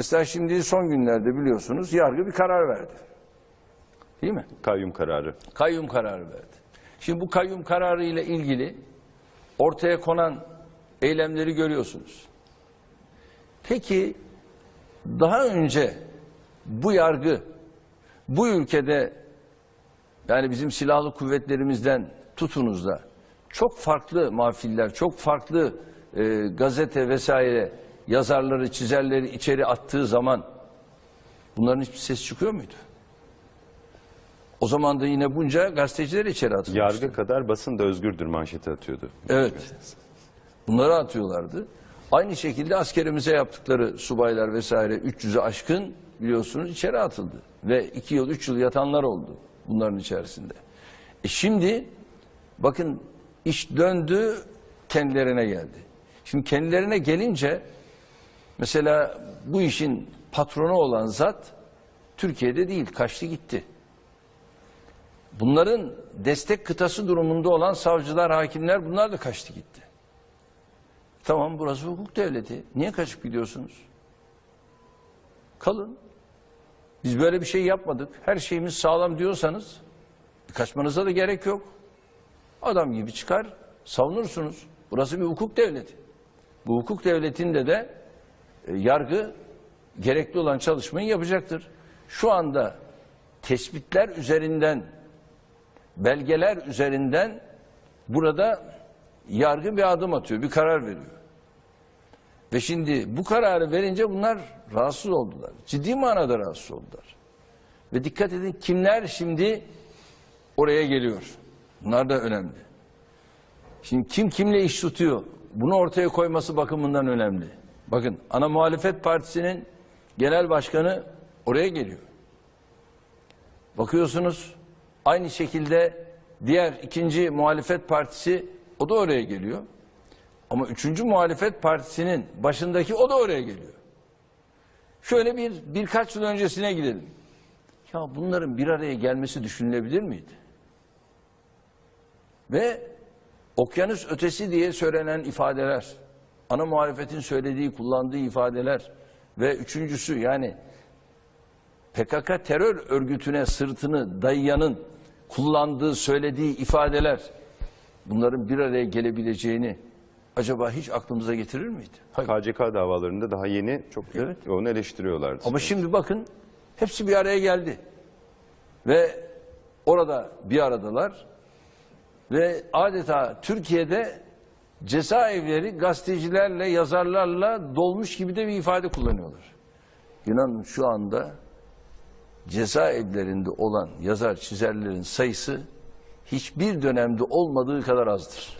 Mesela şimdi son günlerde biliyorsunuz yargı bir karar verdi. Değil mi? Kayyum kararı. Kayyum kararı verdi. Şimdi bu kayyum kararı ile ilgili ortaya konan eylemleri görüyorsunuz. Peki daha önce bu yargı bu ülkede yani bizim silahlı kuvvetlerimizden tutunuz da çok farklı mafiller, çok farklı e, gazete vesaire yazarları, çizerleri içeri attığı zaman bunların hiçbir ses çıkıyor muydu? O zaman da yine bunca gazeteciler içeri atılmıştı. Yargı kadar basın da özgürdür manşeti atıyordu. Evet. Bunları atıyorlardı. Aynı şekilde askerimize yaptıkları subaylar vesaire 300'ü aşkın biliyorsunuz içeri atıldı. Ve 2 yıl 3 yıl yatanlar oldu bunların içerisinde. E şimdi bakın iş döndü kendilerine geldi. Şimdi kendilerine gelince mesela bu işin patronu olan zat Türkiye'de değil kaçtı gitti. Bunların destek kıtası durumunda olan savcılar, hakimler bunlar da kaçtı gitti. Tamam burası hukuk devleti. Niye kaçıp gidiyorsunuz? Kalın. Biz böyle bir şey yapmadık. Her şeyimiz sağlam diyorsanız kaçmanıza da gerek yok. Adam gibi çıkar, savunursunuz. Burası bir hukuk devleti. Bu hukuk devletinde de yargı gerekli olan çalışmayı yapacaktır. Şu anda tespitler üzerinden belgeler üzerinden burada yargı bir adım atıyor, bir karar veriyor. Ve şimdi bu kararı verince bunlar rahatsız oldular. Ciddi manada rahatsız oldular. Ve dikkat edin kimler şimdi oraya geliyor. Bunlar da önemli. Şimdi kim kimle iş tutuyor? Bunu ortaya koyması bakımından önemli. Bakın ana muhalefet partisinin genel başkanı oraya geliyor. Bakıyorsunuz aynı şekilde diğer ikinci muhalefet partisi o da oraya geliyor. Ama üçüncü muhalefet partisinin başındaki o da oraya geliyor. Şöyle bir birkaç yıl öncesine gidelim. Ya bunların bir araya gelmesi düşünülebilir miydi? Ve okyanus ötesi diye söylenen ifadeler, ana muhalefetin söylediği, kullandığı ifadeler ve üçüncüsü yani PKK terör örgütüne sırtını dayayanın kullandığı, söylediği ifadeler bunların bir araya gelebileceğini acaba hiç aklımıza getirir miydi? KCK davalarında daha yeni çok Evet. yoğun eleştiriyorlardı. Ama şimdi bakın hepsi bir araya geldi. Ve orada bir aradalar. Ve adeta Türkiye'de cezaevleri gazetecilerle, yazarlarla dolmuş gibi de bir ifade kullanıyorlar. İnanın şu anda cezaevlerinde olan yazar çizerlerin sayısı hiçbir dönemde olmadığı kadar azdır.